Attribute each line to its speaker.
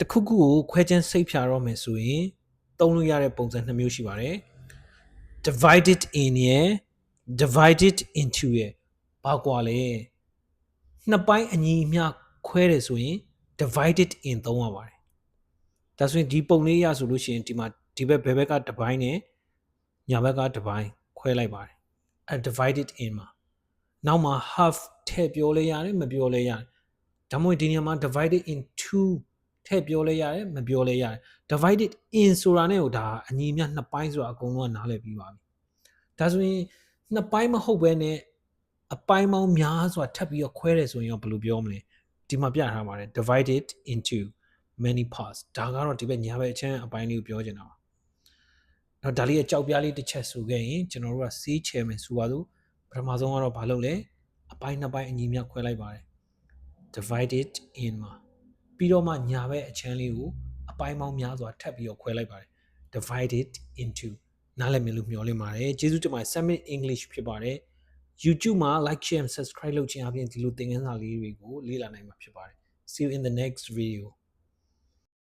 Speaker 1: တစ်ခုခုကိုခွဲခြမ်းစိတ်ဖြာတော့မယ်ဆိုရင်သုံးလို့ရတဲ့ပုံစံနှစ်မျိုးရှိပါတယ် divided in ရယ် divided into ရယ်ဘာကွာလဲနှစ်ပိုင်းအညီအမျှခွဲတယ်ဆိုရင် divided in သုံးရပါတယ်ဒါဆိုရင်ဒီပုံလေးရဆိုလို့ရှိရင်ဒီမှာဒီဘက်ဘယ်ဘက်ကတစ်ပိုင်းနဲ့ညာဘက်ကတစ်ပိုင်းခွဲလိုက်ပါတယ်အဲ divided in မှာနောက်မှာ half ထည့်ပြောလဲရတယ်မပြောလဲရတယ်ဒါမှမဟုတ်ဒီနေရာမှာ divided in two ထည့်ပြောလဲရတယ်မပြောလဲရတယ် divided in ဆိုတာနဲ့ဟိုဒါအညီအမျှနှစ်ပိုင်းဆိုတာအကုန်လုံးကနားလည်ပြီးပါပြီဒါဆိုရင်နှစ်ပိုင်းမဟုတ်ဘဲနဲ့အပိုင်းပေါင်းများစွာထပ်ပြီးတော့ခွဲတယ်ဆိုရင်ရောဘယ်လိုပြောမလဲဒီမှာပြထားပါတယ် divided into many parts ဒါကတော့ဒီဘက်ညာဘက်အချမ်းအပိုင်းလေးကိုပြောချင်တာပါတော့ဒါလေးရဲ့ကြောက်ပြားလေးတစ်ချက်ဆိုခဲ့ရင်ကျွန်တော်တို့ကစီးချယ်မယ်ဆိုပါစို့ပထမဆုံးကတော့ဘာလုပ်လဲအပိုင်းနှစ်ပိုင်းအညီအမျှခွဲလိုက်ပါတယ် divided in မှာ ပြီးတော့မှညာဘက်အချမ်းလေးကိုအပိုင်းပေါင်းများစွာထပ်ပြီးတော့ခွဲလိုက်ပါတယ် divided into နားလည်မြင်လို့မျှော်လင့်ပါတယ်ကျေးဇူးတင်ပါတယ် Summit English ဖြစ်ပါတယ် YouTube မှာ like share and subscribe လုပ်ခြင်းအပြင်ဒီလိုသင်ခန်းစာလေးတွေကိုလေ့လာနိုင်မှာဖြစ်ပါတယ် see you in the next video